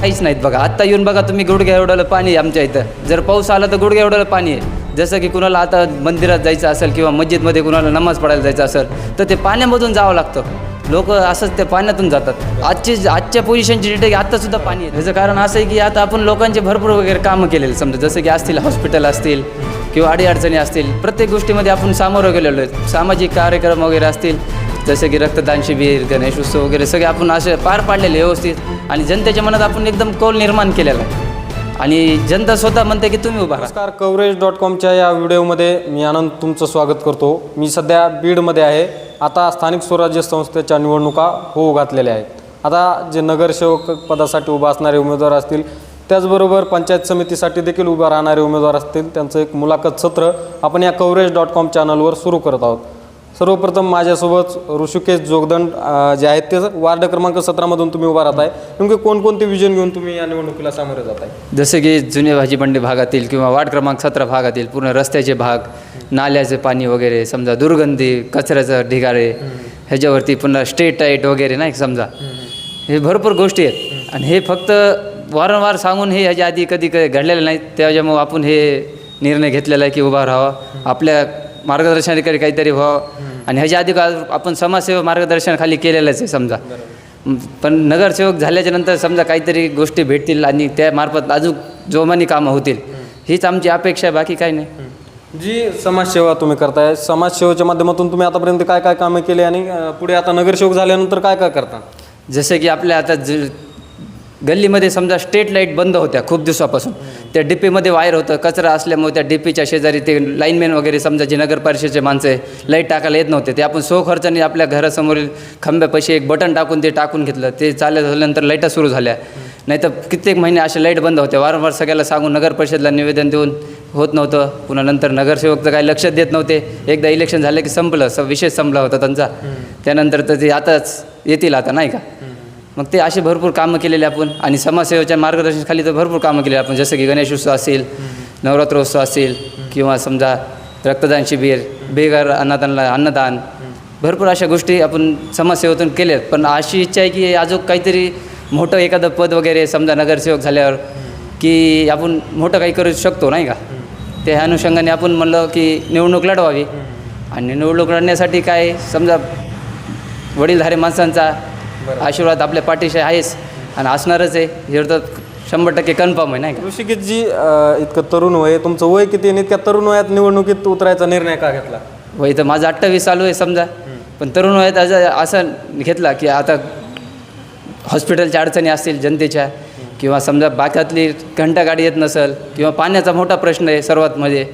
काहीच नाहीत बघा. आत्ता येऊन बघा तुम्ही गुडघ्या एवढं पाणी आहे आमच्या इथं. जर पाऊस आला तर गुडघ्या एवढं पाणी आहे. जसं की कुणाला आता मंदिरात जायचं असेल किंवा मस्जिदमध्ये कुणाला नमाज पडायला जायचं असेल तर ते पाण्यामधून जावं लागतं. लोक असंच ते पाण्यातून जातात. आजची आजच्या पोझिशनची डेट आहे आत्तासुद्धा पाणी आहे त्याचं कारण असं आहे की आता आपण लोकांचे भरपूर वगैरे कामं केलेले समजा जसं की असतील हॉस्पिटल असतील किंवा अडीअडचणी असतील प्रत्येक गोष्टीमध्ये आपण सामोरं गेलेलो आहे सामाजिक कार्यक्रम वगैरे असतील जसं की रक्तदान शिबिर गणेश उत्सव वगैरे सगळे आपण असे पार पाडलेले व्यवस्थित आणि जनतेच्या मनात आपण एकदम कौल निर्माण केलेला आहे. आणि जनता स्वतः म्हणते की तुम्ही उभा नमस्कार कवरेज डॉट कॉमच्या या व्हिडिओमध्ये मी आनंद तुमचं स्वागत करतो. मी सध्या बीडमध्ये आहे. आता स्थानिक स्वराज्य संस्थेच्या निवडणुका होऊ घातलेल्या आहेत. आता जे नगरसेवक पदासाठी उभा असणारे उमेदवार असतील त्याचबरोबर पंचायत समितीसाठी देखील उभा राहणारे उमेदवार असतील त्यांचं एक मुलाखत सत्र आपण या कवरेज डॉट कॉम चॅनलवर सुरू करत आहोत. सर्वप्रथम माझ्यासोबत ऋषिकेश जोगदंड जे आहेत ते वार्ड क्रमांक सतरामधून तुम्ही उभा राहताय. नेमके कोणकोणते विजन घेऊन तुम्ही या निवडणुकीला सामोरे जात आहे जसे की जुने भाजीबंडी भागातील किंवा वार्ड क्रमांक सतरा भागातील पूर्ण रस्त्याचे भाग नाल्याचे पाणी वगैरे समजा दुर्गंधी कचऱ्याचं ढिगारे ह्याच्यावरती पुन्हा स्ट्रीट टाईट वगैरे नाही समजा? हे भरपूर गोष्टी आहेत. आणि हे फक्त वारंवार सांगून हे ह्याच्या आधी कधी कधी घडलेलं नाही त्याच्यामुळं आपण हे निर्णय घेतलेला आहे की उभा राहावा. आपल्या मार्गदर्शनाखाली काहीतरी व्हावं. आणि ह्याच्या आधी का आपण समाजसेवा मार्गदर्शनाखाली केलेलंच आहे समजा. पण नगरसेवक झाल्याच्यानंतर समजा काहीतरी गोष्टी भेटतील आणि त्यामार्फत अजून जोमानी कामं होतील. हीच आमची अपेक्षा आहे बाकी काही नाही. जी समाजसेवा तुम्ही करताय समाजसेवेच्या माध्यमातून तुम्ही आतापर्यंत काय काय कामे केली आणि पुढे आता नगरसेवक झाल्यानंतर काय काय करता? जसे की आपल्या आता ज गल्लीमध्ये समजा स्ट्रीट लाइट बंद होत्या खूप दिवसापासून. त्या डीपीमध्ये वायर होतं कचरा असल्यामुळे त्या डीपीच्या शेजारी ते लाईनमॅन वगैरे समजा जे नगर परिषदेचे माणसं आहे लाइट टाकायला येत नव्हते. ते आपण सो खर्चाने आपल्या घरासमोरील खांब्यापाशी एक बटन टाकून ते टाकून घेतलं. ते चालत झाल्यानंतर लाईटा सुरू झाल्या. नाही तर कित्येक महिने अशा लाइट बंद होत्या वारंवार सगळ्याला सांगून नगर परिषदला निवेदन देऊन होत नव्हतं. पुन्हा नंतर नगरसेवक तर काही लक्ष देत नव्हते. एकदा इलेक्शन झालं की संपलं. स विषय संपला होता त्यांचा. त्यानंतर तर ते आताच येतील आता नाही का? मग ते असे भरपूर कामं केलेले आपण. आणि समाजसेवेच्या मार्गदर्शनाखाली तर भरपूर कामं केली आपण. जसं की गणेशोत्सव असेल नवरात्रोत्सव असेल किंवा समजा रक्तदान शिबिर बेघर अन्नदानला अन्नदान भरपूर अशा गोष्टी आपण समाजसेवेतून केल्यात. पण अशी इच्छा आहे की अजून काहीतरी मोठं एखादं पद वगैरे समजा नगरसेवक झाल्यावर की आपण मोठं काही करू शकतो नाही का? त्या अनुषंगाने आपण म्हणलं की निवडणूक लढवावी. आणि निवडणूक लढण्यासाठी काय समजा वडीलधारे माणसांचा आशीर्वाद आपल्या पाठीशी आहेच आणि असणारच आहे. हे तर शंभर टक्के कन्फर्म आहे नाही का? ऋषिकेशजी इतकं तरुण वय तुमचं वय किती आणि इतक्या तरुण वयात निवडणुकीत उतरायचा निर्णय का घेतला? वय तर माझं अठ्ठावीस चालू आहे समजा. पण तरुण वयात असं घेतला की आता हॉस्पिटलच्या अडचणी असतील जनतेच्या किंवा समजा बाकातली घंटा गाडी येत नसेल किंवा पाण्याचा मोठा प्रश्न आहे सर्वात म्हणजे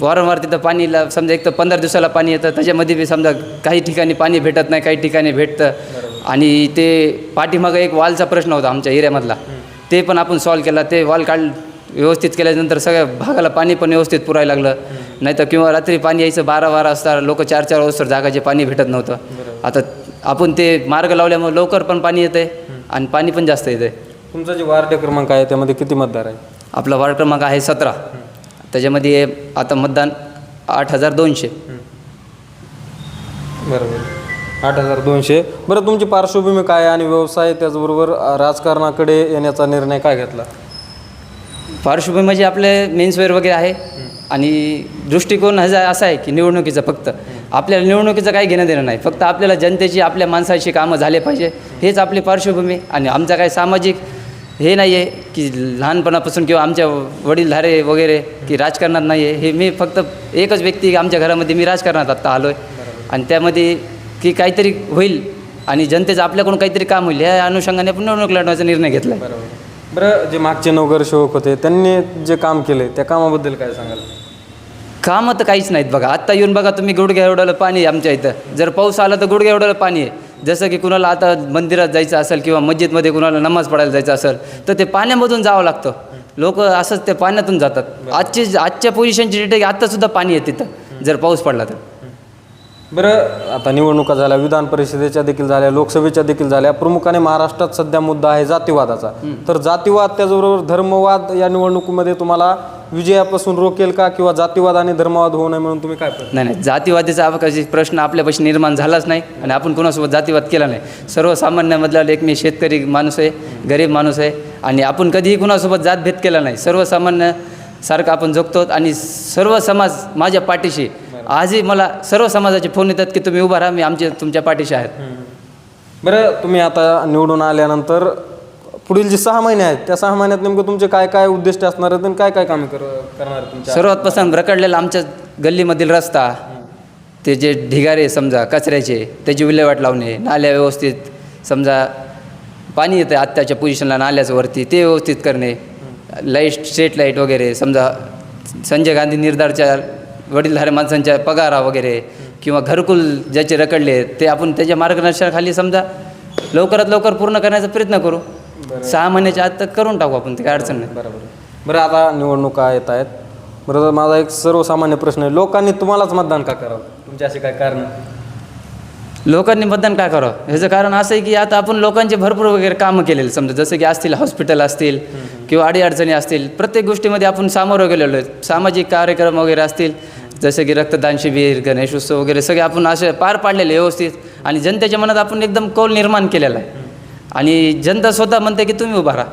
वारंवार तिथं पाणीला समजा एक तर पंधरा दिवसाला पाणी येतं त्याच्यामध्ये बी समजा काही ठिकाणी पाणी भेटत नाही काही ठिकाणी भेटतं. आणि ते पाठीमागं एक वालचा प्रश्न होता आमच्या एरियामधला. ते पण आपण सॉल्व केला. ते वॉल काढ व्यवस्थित केल्यानंतर सगळ्या भागाला पाणी पण व्यवस्थित पुरायला लागलं. नाही तर किंवा रात्री पाणी यायचं बारा बारा असता लोक चार चार वाजता जागाचे पाणी भेटत नव्हतं. आता आपण ते मार्ग लावल्यामुळे लवकर पण पाणी येतं आहे आणि पाणी पण जास्त येतं आहे तुमचा जे वार्ड क्रमांक आहे त्यामध्ये किती मतदार आहे? आपला वार्ड क्रमांक आहे सतरा. त्याच्यामध्ये आता मतदान आठ हजार दोनशे. बरोबर. आठ हजार दोनशे. बरं तुमची पार्श्वभूमी काय आणि व्यवसाय त्याचबरोबर अ, राजकारणाकडे येण्याचा निर्णय काय घेतला? पार्श्वभूमी म्हणजे आपले मेन्सवेअर वगैरे आहे. आणि दृष्टिकोन ह्याचा असा आहे की निवडणुकीचं फक्त. आपल्याला निवडणुकीचं काही घेणं देणं नाही. फक्त आपल्याला जनतेची आपल्या माणसाची कामं झाले पाहिजे. हेच आपली पार्श्वभूमी. आणि आमचा काही सामाजिक हे नाही आहे की लहानपणापासून किंवा आमच्या वडीलधारे वगैरे की राजकारणात नाही आहे हे मी फक्त एकच व्यक्ती आमच्या घरामध्ये मी राजकारणात आत्ता आलो आहे आणि त्यामध्ये की काहीतरी होईल आणि जनतेचं आपल्याकडून काहीतरी काम होईल या अनुषंगाने आपण निवडणूक लढवायचा निर्णय घेतला आहे बरं जे मागचे नगरसेवक होते त्यांनी जे काम केले त्या कामाबद्दल काय सांगाल? कामं तर काहीच नाहीत बघा. आत्ता येऊन बघा तुम्ही गुडघ्या एवढं पाणी आहे आमच्या इथं. जर पाऊस आला तर गुडघ्या एवढं पाणी आहे. जसं की कुणाला आता मंदिरात जायचं असेल किंवा मस्जिदमध्ये कुणाला नमाज पडायला जायचं असेल तर ते पाण्यामधून जावं लागतं. लोक असंच ते पाण्यातून जातात. आजची आजच्या पोझिशनची डेट आहे की आत्तासुद्धा पाणी आहे तिथं. जर पाऊस पडला तर. बरं आता निवडणुका झाल्या विधान परिषदेच्या देखील झाल्या लोकसभेच्या देखील झाल्या. प्रमुखाने महाराष्ट्रात सध्या मुद्दा आहे जातीवादाचा. तर जातीवाद त्याचबरोबर धर्मवाद या निवडणुकीमध्ये तुम्हाला विजयापासून रोकेल का किंवा जातीवाद आणि धर्मवाद होऊ नये म्हणून तुम्ही काय नाही नाही. जातीवादीचा अवकाशी प्रश्न आपल्यापाशी निर्माण झालाच नाही आणि आपण कोणासोबत जातीवाद केला नाही. सर्वसामान्यामधला एक मी शेतकरी माणूस आहे गरीब माणूस आहे आणि आपण कधीही कुणासोबत जातभेद केला नाही. सर्वसामान्य सारखं आपण जगतो आणि सर्व समाज माझ्या पाठीशी आजही मला सर्व समाजाचे फोन येतात की तुम्ही उभा राहा मी आमचे तुमच्या पाठीशी आहेत. बरं तुम्ही आता निवडून आल्यानंतर पुढील जे सहा महिने आहेत त्या सहा महिन्यात नेमकं तुमचे काय काय उद्दिष्ट असणार आहेत आणि काय काय कामे कर करणार सर्वात पसंत रखडलेला आमच्या गल्लीमधील रस्ता ते जे ढिगारे समजा कचऱ्याचे त्याची विल्हेवाट लावणे नाल्या व्यवस्थित समजा पाणी येतं आत्ताच्या पोझिशनला नाल्याचं वरती ते व्यवस्थित करणे लाइट स्ट्रीट लाइट वगैरे समजा संजय गांधी निर्धारच्या वडीलधाऱ्या माणसांच्या पगारा वगैरे किंवा घरकुल ज्याचे रखडले ते आपण त्याच्या मार्गदर्शनाखाली समजा लवकरात लवकर पूर्ण करण्याचा प्रयत्न करू. सहा महिन्याच्या आत तर करून टाकू आपण ते काय अडचण नाही. बरोबर बरं. आता निवडणुका येत आहेत. बरं तर माझा एक सर्वसामान्य प्रश्न आहे. लोकांनी तुम्हालाच मतदान का करावं? तुमचे असे काय कारण? लोकांनी मतदान काय करावं? ह्याचं कारण असं आहे की आता आपण लोकांचे भरपूर वगैरे कामं केलेले समजा जसं की असतील हॉस्पिटल असतील किंवा अडीअडचणी असतील प्रत्येक गोष्टीमध्ये आपण सामोरं गेलेलो आहे सामाजिक कार्यक्रम वगैरे असतील. जसं की रक्तदान शिबिर गणेश उत्सव वगैरे सगळे आपण असे पार पाडलेले व्यवस्थित. आणि जनतेच्या मनात आपण एकदम कौल निर्माण केलेला आहे. आणि जनता स्वतः म्हणते की तुम्ही उभा राहा.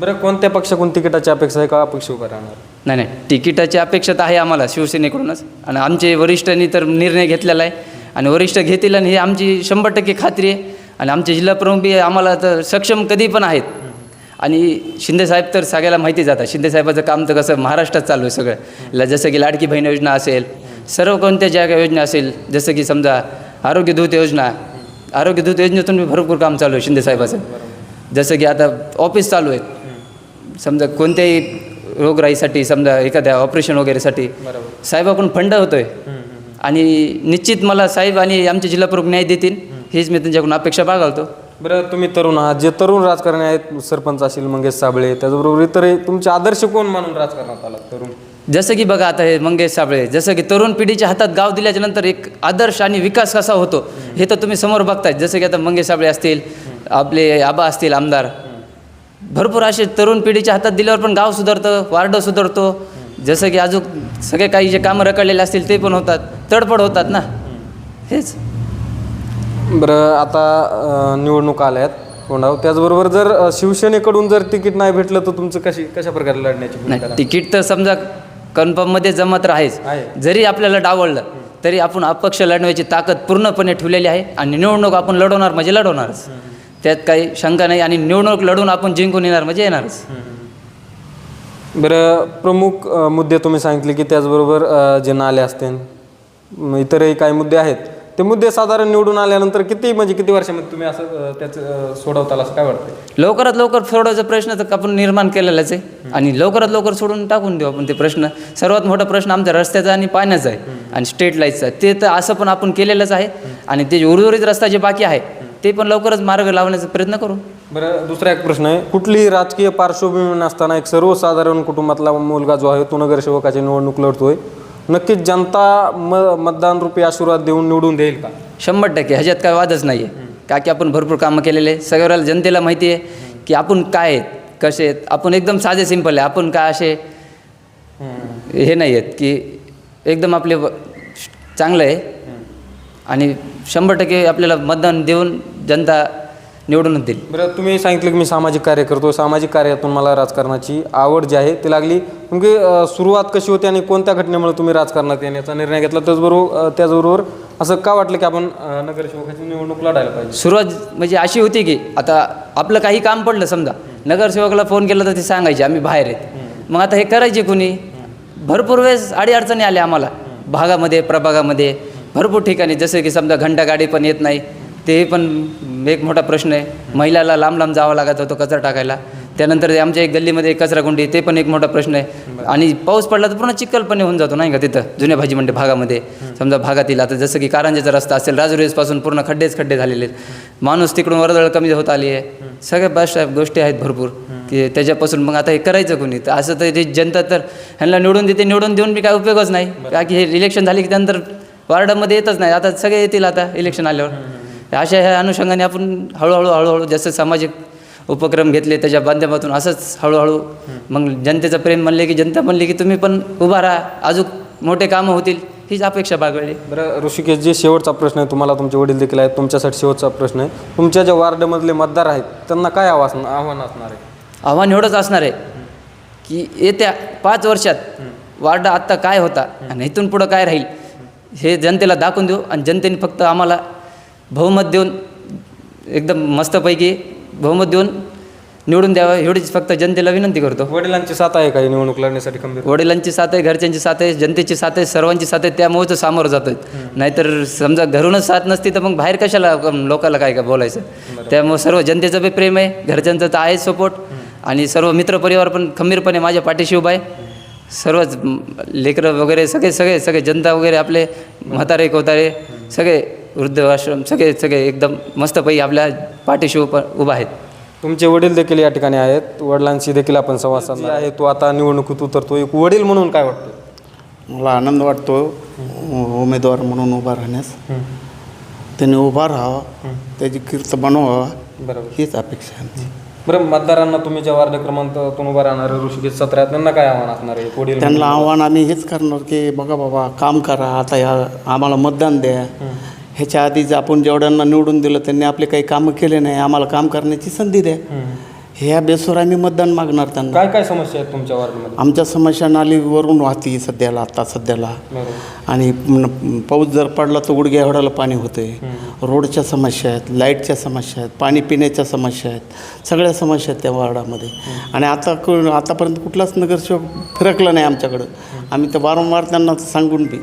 बरं कोणत्या पक्षाकडून तिकिटाची अपेक्षा आहे? का अपक्ष उभं राहणार? नाही नाही. तिकिटाची अपेक्षा तर आहे आम्हाला शिवसेनेकडूनच. आणि आमचे वरिष्ठांनी तर निर्णय घेतलेला आहे. आणि वरिष्ठ घेतील आणि हे आमची शंभर टक्के खात्री आहे. आणि आमचे जिल्हा प्रमुख बी आम्हाला तर सक्षम कधी पण आहेत. आणि शिंदेसाहेब तर सगळ्याला माहिती जातात शिंदेसाहेबाचं काम तर कसं महाराष्ट्रात चालू आहे सगळं. ल जसं की लाडकी बहीण योजना असेल सर्व कोणत्या ज्या काही योजना असेल जसं की समजा आरोग्य दूत योजना आरोग्य दूत योजनेतून बी भरपूर काम चालू आहे शिंदेसाहेबाचं जसं की आता ऑफिस चालू आहेत. समजा कोणत्याही रोगराईसाठी समजा एखाद्या ऑपरेशन वगैरेसाठी साहेबाकडून फंड होतोय. आणि निश्चित मला साहेब आणि आमचे जिल्हा प्रमुख न्याय देतील हीच मी त्यांच्याकडून अपेक्षा बाळगतो. बरं तुम्ही तरुण आहात. जे तरुण राजकारणी आहेत सरपंच असेल मंगेश साबळे त्याचबरोबर इतर तुमचे आदर्श कोण मानून राजकारणात आला तरुण? जसं की बघा आता हे मंगेश साबळे जसं की तरुण पिढीच्या हातात गाव दिल्याच्या नंतर एक आदर्श आणि विकास कसा होतो हे तर तुम्ही समोर बघताय. जसं की आता मंगेश साबळे असतील आपले आबा असतील आमदार. भरपूर असे तरुण पिढीच्या हातात दिल्यावर पण गाव सुधारतं वार्ड सुधारतो. जसं की अजून सगळे काही जे कामं रखडलेले असतील ते पण होतात तडफड होतात ना. हेच. बरं आता अं, निवडणुका आल्या आहेत तोंडावर. त्याचबरोबर जर अं, शिवसेनेकडून जर तिकीट नाही भेटलं तर तुमचं कशी कशा प्रकारे लढण्याची भूमिका नाही तिकीट तर समजा कन्फर्ममध्ये जमत राहायच आहे. जरी आपल्याला डावळलं तरी आपण अपक्ष लढवायची ताकद पूर्णपणे ठेवलेली आहे आणि निवडणूक आपण लढवणार म्हणजे लढवणारच. त्यात काही शंका नाही आणि निवडणूक लढवून आपण जिंकून येणार म्हणजे येणारच. बरं प्रमुख अ, मुद्दे तुम्ही सांगितले की त्याचबरोबर अ, जे नाले असतील म, इतरही काही मुद्दे आहेत. ते मुद्दे साधारण निवडून आल्यानंतर किती म्हणजे किती वर्षामध्ये तुम्ही असं त्याचं सोडवताल असं काय वाटतं लवकरात लवकर सोडवायचा प्रश्न तर आपण निर्माण केलेलाच आहे. आणि लवकरात लवकर सोडून टाकून देऊ आपण ते प्रश्न. सर्वात मोठा प्रश्न आमच्या रस्त्याचा आणि पाण्याचा आहे. आणि स्ट्रीट लाईटचा ते तर असं पण आपण केलेलंच आहे. आणि ते उर्वरित रस्ता जे बाकी आहे ते पण लवकरच मार्ग लावण्याचा प्रयत्न करू. बरं दुसरा एक प्रश्न आहे. कुठलीही राजकीय पार्श्वभूमी नसताना एक सर्वसाधारण कुटुंबातला मुलगा जो आहे तो नगरसेवकाची निवडणूक लढतोय. नक्कीच जनता म मतदान रूपी आशीर्वाद देऊन निवडून देईल का? शंभर टक्के ह्याच्यात काय वादच नाही आहे का की आपण भरपूर कामं केलेले आहे सगळ्याला जनतेला माहिती आहे की आपण काय आहेत कसे आहेत. आपण एकदम साधे सिंपल आहे. आपण काय असे हे नाही आहेत की एकदम आपले व- चांगलं आहे. आणि शंभर टक्के आपल्याला मतदान देऊन जनता निवडून देईल बरं तुम्ही सांगितलं की मी सामाजिक कार्य करतो. सामाजिक कार्यातून मला राजकारणाची आवड जी आहे ती लागली. म्हणजे सुरुवात कशी होती आणि कोणत्या घटनेमुळे तुम्ही राजकारणात येण्याचा निर्णय घेतला? त्याचबरोबर त्याचबरोबर असं का वाटलं की आपण नगरसेवकाची निवडणूक लढायला पाहिजे? सुरुवात म्हणजे अशी होती की आता आपलं काही काम पडलं समजा. नगरसेवकाला फोन केला तर ते सांगायचे आम्ही बाहेर आहेत. मग आता हे करायचे कोणी? भरपूर वेळेस अडीअडचणी आल्या आम्हाला. भागामध्ये प्रभागामध्ये भरपूर ठिकाणी. जसे की समजा घंटा गाडी पण येत नाही. ते पण एक मोठा प्रश्न आहे. महिलाला लांब लांब जावं लागत होतं कचरा टाकायला. त्यानंतर आमच्या एक गल्लीमध्ये एक कचरा गुंडी ते पण एक मोठा प्रश्न आहे. आणि पाऊस पडला तर पूर्ण चिखलपणे होऊन जातो नाही का तिथं जुन्या भाजी मंडई भागामध्ये. समजा भागातील आता जसं की कारंजाचा रस्ता असेल राजुरेजपासून पूर्ण खड्डेच खड्डे झालेले आहेत. माणूस तिकडून वर्दळ कमी होत आली आहे. सगळ्या बस गोष्टी आहेत भरपूर. की त्याच्यापासून मग आता हे करायचं कोणी? तर असं तर जनता तर ह्यांना निवडून देते निवडून देऊन बी काय उपयोगच नाही. का की हे इलेक्शन झाले की त्यानंतर वार्डामध्ये येतच नाही. आता सगळे येतील आता इलेक्शन आल्यावर. अशा ह्या अनुषंगाने आपण हळूहळू हळूहळू जसं सामाजिक उपक्रम घेतले त्याच्या माध्यमातून असंच हळूहळू मग जनतेचं प्रेम म्हणले की जनता म्हणली की तुम्ही पण उभा राहा. अजून मोठे कामं होतील हीच अपेक्षा बागवली बरं ऋषिकेश जे शेवटचा प्रश्न आहे तुम्हाला तुमचे वडील देखील आहेत तुमच्यासाठी शेवटचा प्रश्न आहे. तुमच्या ज्या वार्डमधले मतदार आहेत त्यांना काय आवाज आव्हान असणार आहे? आव्हान एवढंच असणार आहे की येत्या पाच वर्षात वार्ड आत्ता काय होता आणि इथून पुढं काय राहील हे जनतेला दाखवून देऊ आणि जनतेने फक्त आम्हाला बहुमत देऊन एकदम मस्तपैकी बहुमत देऊन निवडून द्यावं एवढीच फक्त जनतेला विनंती करतो. वडिलांची साथ आहे का ही निवडणूक लढण्यासाठी खंबीर? वडिलांची साथ आहे घरच्यांची साथ आहे जनतेची साथ आहे सर्वांची साथ आहे त्यामुळेच सामोरं जातोय. नाहीतर समजा घरूनच साथ नसती तर मग बाहेर कशाला लोकांना काय का बोलायचं? त्यामुळे सर्व जनतेचं बी प्रेम आहे घरच्यांचं तर आहे सपोर्ट आणि सर्व मित्रपरिवार पण खंबीरपणे माझ्या पाठीशी उभा आहे. सर्वच लेकरं वगैरे सगळे सगळे सगळे जनता वगैरे आपले म्हातारे कोतारे सगळे वृद्धाश्रम सगळे सगळे एकदम मस्तपैकी आपल्या पाठीशी उभा उभा आहेत. तुमचे वडील देखील या ठिकाणी आहेत. वडिलांशी देखील आपण संवाद साधला आहे तो आता निवडणुकीत उतरतो एक वडील म्हणून काय वाटतं मला आनंद वाटतो उमेदवार म्हणून उभा राहण्यास. त्याने उभा राहावा. त्याची कीर्त बनवावा. बरोबर. हीच अपेक्षा आहे आमची. बरं मतदारांना तुम्ही ज्या वार्ड क्रमांकातून उभा राहणार ऋषिकेश सत्र आहेत त्यांना काय आव्हान असणार आहे? एक वडील त्यांना आव्हान आम्ही हेच करणार की बघा बाबा काम करा. आता या आम्हाला मतदान द्या. ह्याच्या आधी आपण जेवढ्यांना निवडून दिलं त्यांनी आपले काही कामं केले नाही आम्हाला काम करण्याची संधी द्या. ह्या बेसवर आम्ही मतदान मागणार त्यांना. काय काय समस्या आहेत तुमच्या वार्डमध्ये? आमच्या समस्या नालीवरून वाहती सध्याला आता सध्याला. आणि न- पाऊस जर पडला तर गुडघ्या एवढाला पाणी होते. रोडच्या समस्या आहेत लाईटच्या समस्या आहेत पाणी पिण्याच्या समस्या आहेत सगळ्या समस्या आहेत त्या वार्डामध्ये. आणि आता क आतापर्यंत कुठलाच नगरसेवक फिरकला नाही आमच्याकडं. आम्ही तर वारंवार त्यांना सांगून बी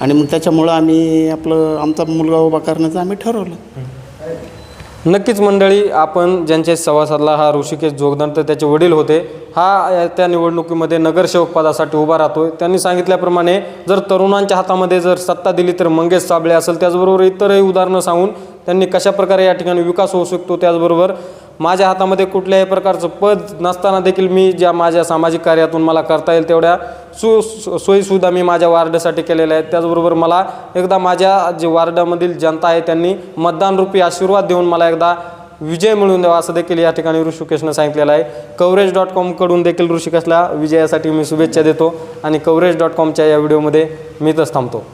आणि मग त्याच्यामुळं आम्ही आपलं आमचा मुलगा उभा करण्याचं आम्ही ठरवलं. नक्कीच मंडळी आपण ज्यांच्या संवाद साधला हा ऋषिकेश जोगदान तर त्याचे वडील होते. हा या- त्या निवडणुकीमध्ये नगरसेवक पदासाठी उभा राहतोय. त्यांनी सांगितल्याप्रमाणे जर तरुणांच्या हातामध्ये जर सत्ता दिली तर मंगेश साबळे असेल त्याचबरोबर इतरही उदाहरणं सांगून त्यांनी कशा प्रकारे या ठिकाणी विकास होऊ शकतो त्याचबरोबर माझ्या हातामध्ये कुठल्याही प्रकारचं पद नसताना देखील मी ज्या माझ्या सामाजिक कार्यातून मला करता येईल तेवढ्या सु सु- मी माझ्या वार्डासाठी केलेल्या आहेत. त्याचबरोबर मला एकदा माझ्या जे वार्डामधील जनता आहे त्यांनी मतदानरूपी आशीर्वाद देऊन मला एकदा विजय मिळवून द्यावा असं देखील या ठिकाणी ऋषिकेशनं सांगितलेलं आहे. कवरेज डॉट कॉमकडून देखील ऋषिकेशला विजयासाठी मी शुभेच्छा देतो आणि कवरेज डॉट कॉमच्या या व्हिडिओमध्ये मी इथंच थांबतो.